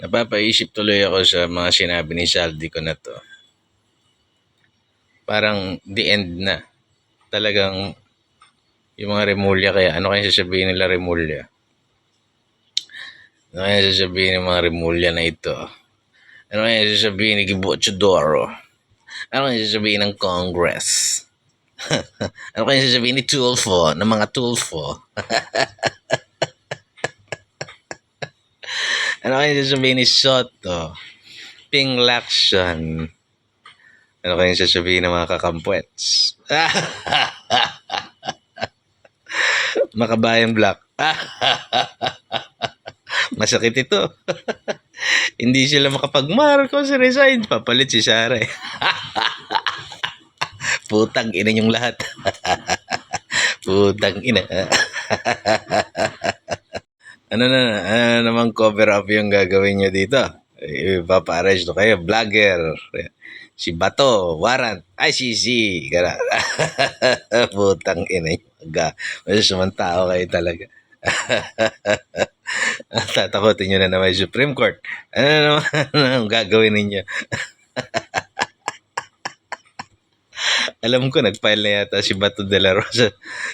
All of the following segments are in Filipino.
Napapaisip tuloy ako sa mga sinabi ni Saldi ko na to. Parang the end na. Talagang yung mga Remulya kaya, ano kaya sasabihin nila Remulya? Ano kaya sasabihin ng mga Remulya na ito? Ano kaya sasabihin ni Gibo Chodoro? Ano kaya sasabihin ng Congress? ano kaya sasabihin ni Tulfo, ng mga Tulfo? ano kaya sasabihin ni Soto? Ping Lacson? Ano kaya sasabihin ng mga kakampuets? Makabayan Black. Masakit ito. Hindi sila makapag-Marcos resign. Papalit si Sara eh. Putang ina yung lahat. Putang ina. Ano na, ano namang cover up yung gagawin nyo dito? Ipapa-arrest to kayo. Vlogger. Si Bato, Warrant. Si. Gana. Putang ina yung ga. Masasamang tao kayo talaga. Tatakotin nyo na naman yung Supreme Court. Ano na naman ang gagawin ninyo? Alam ko, nag-file na yata si Bato de la Rosa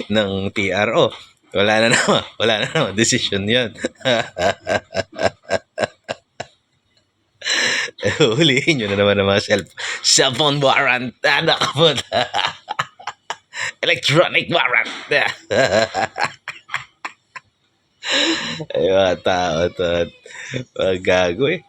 ng TRO. Wala na naman. Wala na naman. Decision yun. Hulihin nyo na naman ang mga self, cellphone warrant. Ano ka po? Electronic warrant. Ay, mga tao to. Mga eh.